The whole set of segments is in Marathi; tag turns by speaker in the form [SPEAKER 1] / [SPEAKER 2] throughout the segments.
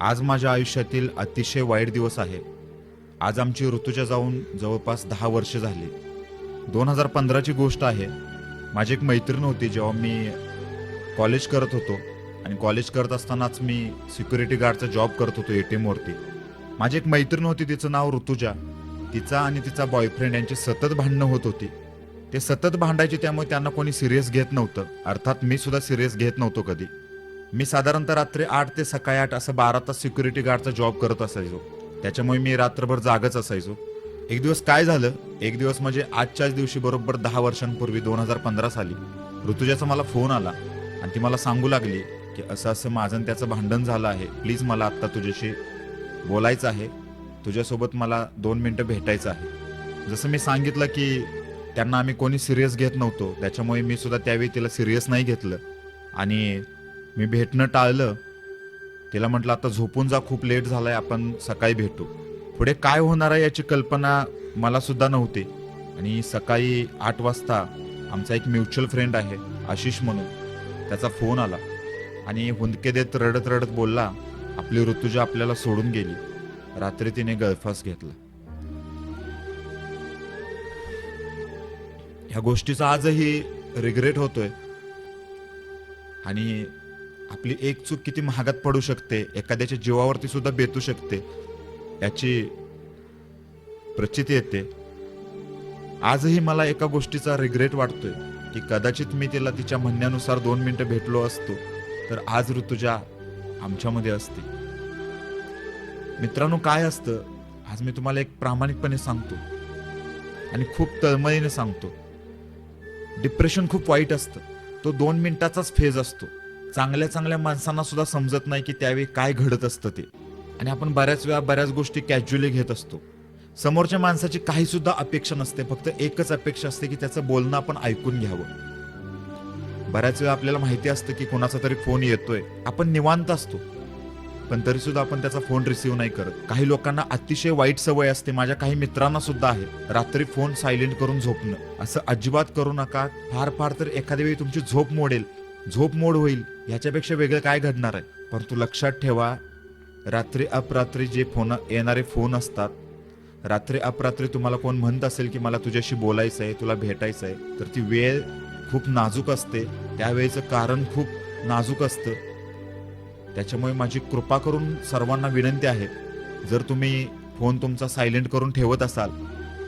[SPEAKER 1] आज माझ्या आयुष्यातील अतिशय वाईट दिवस आहे. आज आमची ऋतूच्या जाऊन जवळपास दहा वर्ष झाली. दोन हजार पंधराची गोष्ट आहे. माझी एक मैत्रीण होती जेव्हा मी कॉलेज करत होतो आणि कॉलेज करत असतानाच मी सिक्युरिटी गार्डचा जॉब करत होतो ए टी एमवरती माझी एक मैत्रीण होती तिचं नाव ऋतुजा. तिचा आणि तिचा बॉयफ्रेंड यांची सतत भांडणं होत होती. ते सतत भांडायचे त्यामुळे त्यांना कोणी सिरियस घेत नव्हतं. अर्थात मी सुद्धा सिरियस घेत नव्हतो कधी. मी साधारणतः रात्री आठ ते सकाळी आठ असं बारा तास सिक्युरिटी गार्डचा जॉब करत असायचो. त्याच्यामुळे मी रात्रभर जागच असायचो. एक दिवस काय झालं? एक दिवस म्हणजे आजच्याच दिवशी बरोबर दहा वर्षांपूर्वी दोन हजार पंधरा साली ऋतुजाचा मला फोन आला आणि ती मला सांगू लागली की असं असं माझं आणि त्याचं भांडण झालं आहे. प्लीज मला आत्ता तुझ्याशी बोलायचं आहे. तुझ्यासोबत मला दोन मिनटं भेटायचं आहे. जसं मी सांगितलं की त्यांना आम्ही कोणी सिरियस घेत नव्हतो त्याच्यामुळे मी सुद्धा त्यावेळी तिला सिरियस नाही घेतलं. आणि मी भेटणं टाळलं. तिला म्हटलं आता झोपून जा खूप लेट झालाय आपण सकाळी भेटू. पुढे काय होणार आहे याची कल्पना मला सुद्धा नव्हती. आणि सकाळी आठ वाजता आमचा एक म्युच्युअल फ्रेंड आहे आशिष म्हणून. त्याचा फोन आला. आणि हुंदके देत रडत रडत बोलला आपली ऋतुजा आपल्याला सोडून गेली. रात्री तिने गळफास घेतला. ह्या गोष्टीचा आजही रिग्रेट होतोय. आणि आपली एक चूक किती महागात पडू शकते एखाद्याच्या जीवावरती सुद्धा बेतू शकते याची प्रचिती येते. आजही मला एका गोष्टीचा रिग्रेट वाटतोय की कदाचित मी तिला तिच्या म्हणण्यानुसार दोन मिनिटं भेटलो असतो तर आज ऋतुजा आमच्यामध्ये असते. मित्रांनो काय असतं? आज मी तुम्हाला एक प्रामाणिकपणे सांगतो. आणि खूप तळमळीने सांगतो. डिप्रेशन खूप वाईट असतं. तो दोन मिनिटाचाच फेज असतो. चांगल्या चांगल्या माणसांना सुद्धा समजत नाही की त्यावेळी काय घडत असतं ते. आणि आपण बऱ्याच वेळा बऱ्याच गोष्टी कॅज्युअली घेत असतो. समोरच्या माणसाची काही सुद्धा अपेक्षा नसते फक्त एकच अपेक्षा असते की त्याचं बोलणं आपण ऐकून घ्यावं. बऱ्याच वेळा आपल्याला माहिती असतं की कोणाचा तरी फोन येतोय. आपण निवांत असतो. पण तरी सुद्धा आपण त्याचा फोन रिसीव्ह नाही करत. काही लोकांना अतिशय वाईट सवय असते. माझ्या काही मित्रांना सुद्धा आहे. रात्री फोन सायलेंट करून झोपणं. असं अजिबात करू नका. फार फार तर एखाद्या वेळी तुमची झोप मोडेल. झोप मोड होईल ह्याच्यापेक्षा वेगळं काय घडणार आहे? परंतु लक्षात ठेवा रात्री अपरात्री जे फोन येणारे फोन असतात रात्री अपरात्री तुम्हाला कोण म्हणत असेल की मला तुझ्याशी बोलायचं आहे तुला भेटायचं आहे तर ती वेळ खूप नाजूक असते. त्यावेळेचं कारण खूप नाजूक असतं. त्याच्यामुळे माझी कृपा करून सर्वांना विनंती आहे जर तुम्ही फोन तुमचा सायलेंट करून ठेवत असाल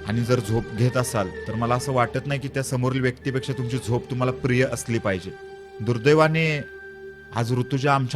[SPEAKER 1] आणि जर झोप घेत असाल तर मला असं वाटत नाही की त्या समोरील व्यक्तीपेक्षा तुमची झोप तुम्हाला प्रिय असली पाहिजे. दुर्दैवाने आज ऋतुजा आमच्या